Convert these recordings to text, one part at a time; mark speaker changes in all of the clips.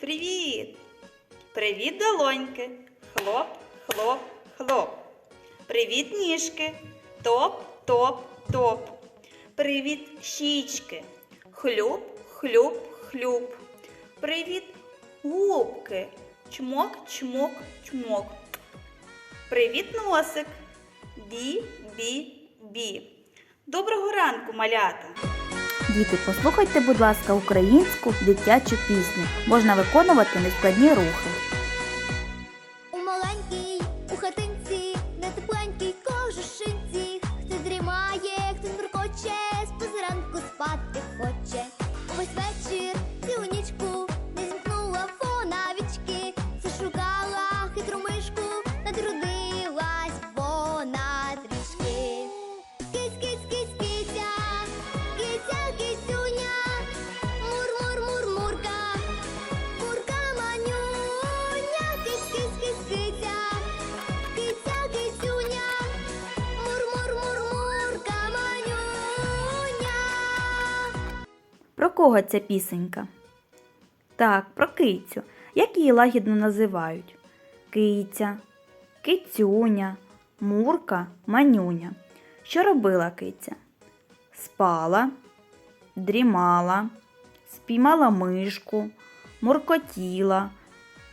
Speaker 1: Привіт! Привіт, долоньки! Хлоп, хлоп, хлоп. Привіт, ніжки! Топ, топ, топ. Привіт, щічки! Хлюп, хлюп, хлюп. Привіт, губки! Чмок, чмок, чмок. Привіт, носик! Бі, бі, бі. Доброго ранку, малята!
Speaker 2: Діти, послухайте, будь ласка, українську дитячу пісню. Можна виконувати нескладні рухи.
Speaker 3: У маленькій, у хатинці,
Speaker 2: Про кого ця пісенька? Так, про кицю. Як її лагідно називають? Киця, кицюня, мурка, манюня. Що робила киця? Спала, дрімала, спіймала мишку, муркотіла,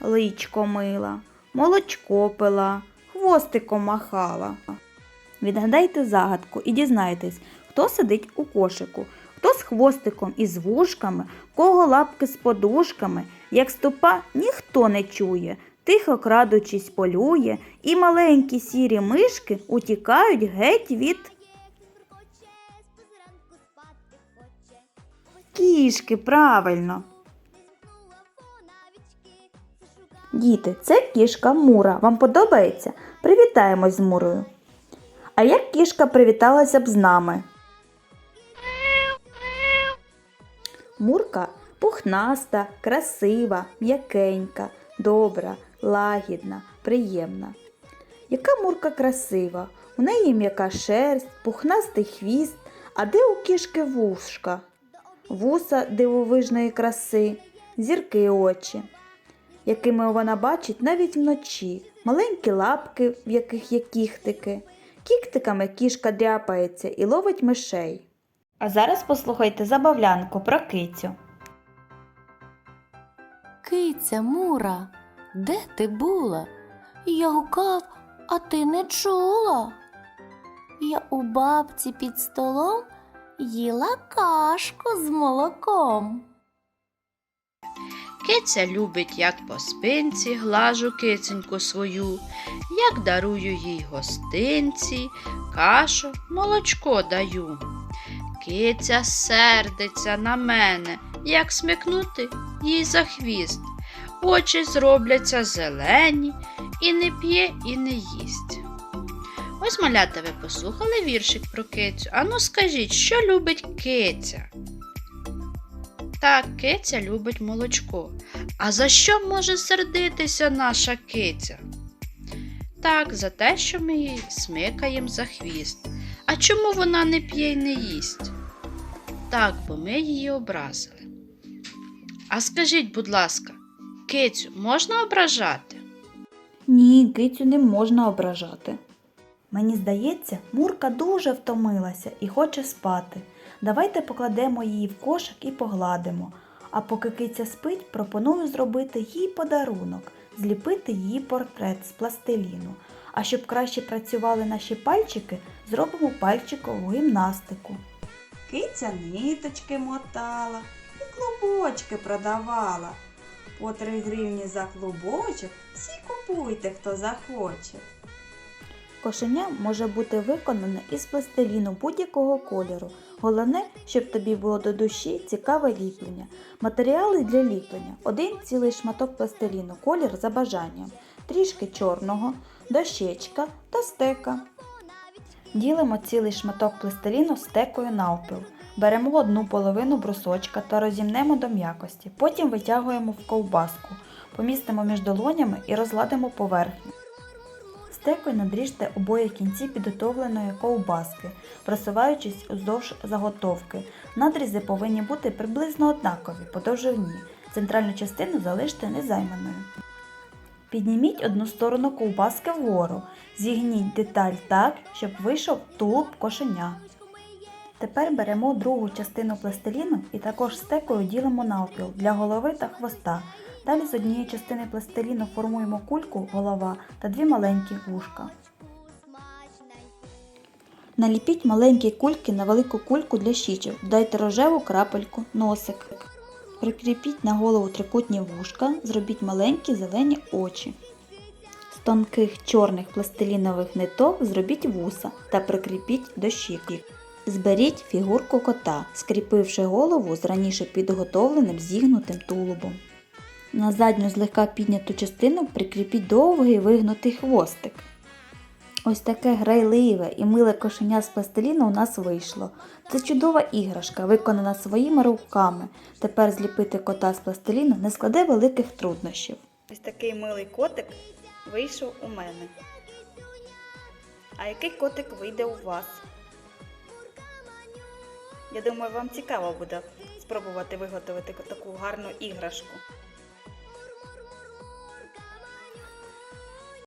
Speaker 2: личко мила, молочко пила, хвостиком махала. Відгадайте загадку і дізнайтесь, хто сидить у кошику, хто з хвостиком і з вушками, кого лапки з подушками, як ступа ніхто не чує, тихо крадучись полює, і маленькі сірі мишки утікають геть від кішки, правильно. Діти, це кішка Мура. Вам подобається? Привітаємось з Мурою. А як кішка привіталася б з нами? Мурка пухнаста, красива, м'якенька, добра, лагідна, приємна. Яка мурка красива? У неї м'яка шерсть, пухнастий хвіст, а де у кішки вушка? Вуса дивовижної краси, зірки очі якими вона бачить навіть вночі, маленькі лапки, в яких є кіхтики. Кіктиками кішка дряпається і ловить мишей. А зараз послухайте забавлянку про кицю.
Speaker 4: Киця Мура, де ти була? Я гукав, а ти не чула. Я у бабці під столом їла кашку з молоком.
Speaker 5: Киця любить, як по спинці глажу киценьку свою, як дарую їй гостинці, кашу, молочко даю. Киця сердиться на мене, як смикнути їй за хвіст. Очі зробляться зелені, і не п'є, і не їсть. Ось малята, ви послухали віршик про кицю. Ану скажіть, що любить киця? Так, киця любить молочко. А за що може сердитися наша киця? Так, за те, що ми її смикаємо за хвіст. А чому вона не п'є й не їсть? Так, бо ми її образили. А скажіть, будь ласка, кицю можна ображати?
Speaker 2: Ні, кицю не можна ображати. Мені здається, Мурка дуже втомилася і хоче спати. Давайте покладемо її в кошик і погладимо. А поки киця спить, пропоную зробити їй подарунок, зліпити її портрет з пластиліну. А щоб краще працювали наші пальчики, зробимо пальчикову гімнастику.
Speaker 1: Киця ниточки мотала і клубочки продавала. По три гривні за клубочок всі купуйте, хто захоче.
Speaker 2: Кошеня може бути виконане із пластиліну будь-якого кольору. Головне, щоб тобі було до душі цікаве ліплення. Матеріали для ліплення: один цілий шматок пластиліну, колір за бажанням, трішки чорного, дощечка та стека. Ділимо цілий шматок пластиліну стекою навпіл. Беремо одну половину брусочка та розімнемо до м'якості. Потім витягуємо в ковбаску, помістимо між долонями і розладимо поверхню. Стекою надріжте обоє кінці підготовленої ковбаски, просуваючись уздовж заготовки. Надрізи повинні бути приблизно однакові по довжині. Центральну частину залиште незайманою. Підніміть одну сторону ковбаски вгору. Зігніть деталь так, щоб вийшов тулуб кошеня. Тепер беремо другу частину пластиліну і також стекою ділимо навпіл для голови та хвоста. Далі з однієї частини пластиліну формуємо кульку голова та дві маленькі вушка. Наліпіть маленькі кульки на велику кульку для щічок. Дайте рожеву крапельку, носик. Прикріпіть на голову трикутні вушка, зробіть маленькі зелені очі. З тонких чорних пластилінових ниток зробіть вуса та прикріпіть до щіки. Зберіть фігурку кота, скріпивши голову з раніше підготовленим зігнутим тулубом. На задню злегка підняту частину прикріпіть довгий вигнутий хвостик. Ось таке грайливе і миле кошеня з пластиліну у нас вийшло. Це чудова іграшка, виконана своїми руками. Тепер зліпити кота з пластиліну не складе великих труднощів. Ось такий милий котик вийшов у мене. А який котик вийде у вас? Я думаю, вам цікаво буде спробувати виготовити таку гарну іграшку.